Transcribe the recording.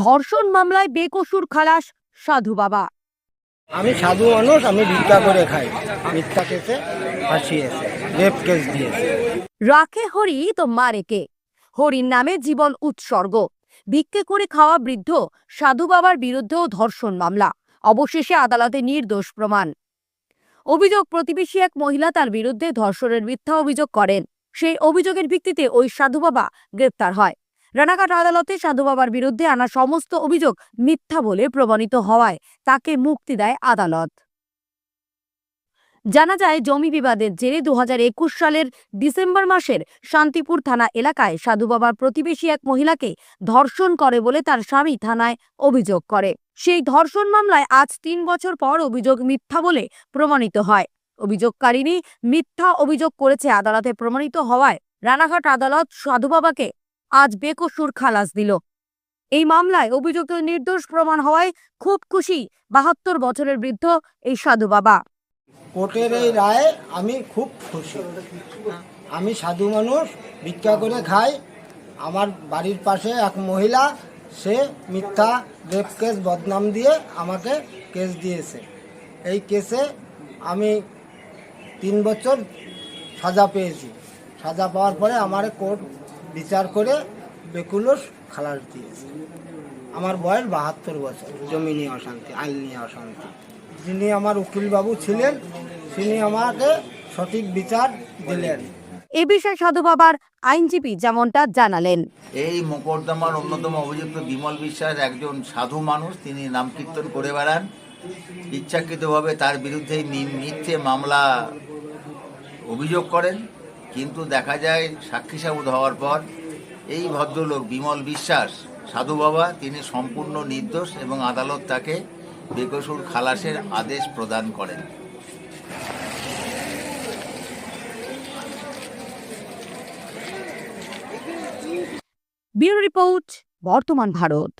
ধর্ষণ মামলায় বেকসুর খালাস সাধু বাবা। আমি সাধু মানুষ আমি ভিক্ষা করে খাই। মিথ্যা কেসে ফাঁসিয়েছে রেপ কেস দিয়েছে। রাখে হরি তো মারে কে? হরির নামে জীবন উৎসর্গ। ভিক্ষে করে খাওয়া বৃদ্ধ সাধু বাবার বিরুদ্ধেও ধর্ষণ মামলা। অবশেষে আদালতে নির্দোষ প্রমাণ। অভিযোগ প্রতিবেশী এক মহিলা তার বিরুদ্ধে ধর্ষণের মিথ্যা অভিযোগ করেন। সেই অভিযোগের ভিত্তিতে ওই সাধু বাবা গ্রেপ্তার হয়। রানাঘাট আদালতে সাধু বাবার বিরুদ্ধে আনা সমস্ত অভিযোগ মিথ্যা বলে প্রমাণিত হওয়ায় তাকে মুক্তি দেয় আদালত। জানা যায়, জমি বিবাদের জেরে দুহাজার একুশ সালের ডিসেম্বর মাসের শান্তিপুর থানা এলাকায় সাধু বাবার প্রতিবেশী এক মহিলাকে ধর্ষণ করে বলে তার স্বামী থানায় অভিযোগ করে। সেই ধর্ষণ মামলায় আজ তিন বছর পর অভিযোগ মিথ্যা বলে প্রমাণিত হয়। অভিযোগকারিনী মিথ্যা অভিযোগ করেছে আদালতে প্রমাণিত হওয়ায় রানাঘাট আদালত সাধু বাবাকে আজ বেকসুর খালাস দিল। এই মামলায় অভিযুক্ত নির্দোষ প্রমাণ হওয়ায় খুব খুশি বাহাত্তর বছরের বৃদ্ধ এই সাধু বাবা। কোর্টের এই রায়ে আমি খুব খুশি। আমি সাধু মানুষ, ভিক্ষা করে খাই। আমার বাড়ির পাশে এক মহিলা, সে মিথ্যা রেপ কেস, বদনাম দিয়ে আমাকে কেস দিয়েছে। এই কেসে আমি তিন বছর সাজা পেয়েছি। সাজা পাওয়ার পরে আমার কোর্ট বিচার করে বেকুলস খালাস দিয়েছে। আমার বয়স বাহাত্তর বছর। জমি নিয়ে অশান্তি আইন নিয়ে অশান্তি। যিনি আমার উকিলবাবু ছিলেন তিনি আমাকে সঠিক বিচার দিলেন। এ বিষয়ে সাধু বাবার আইনজীবী যেমনটা জানালেন। এই মোকদ্দমার অন্যতম অভিযুক্ত বিমল বিশ্বাস একজন সাধু মানুষ তিনি নাম কীর্তন করে বেড়ান। ইচ্ছাকৃতভাবে তার বিরুদ্ধে মিথ্যে মামলা অভিযোগ করেন। কিন্তু দেখা যায় সাক্ষী সাবুত হওয়ার পর এই ভদ্রলোক বিমল বিশ্বাস, সাধু বাবা, তিনি সম্পূর্ণ নির্দোষ এবং আদালত তাকে বেকসুর খালাসের আদেশ প্রদান করেন। ব্যুরো রিপোর্ট, বর্তমান ভারত।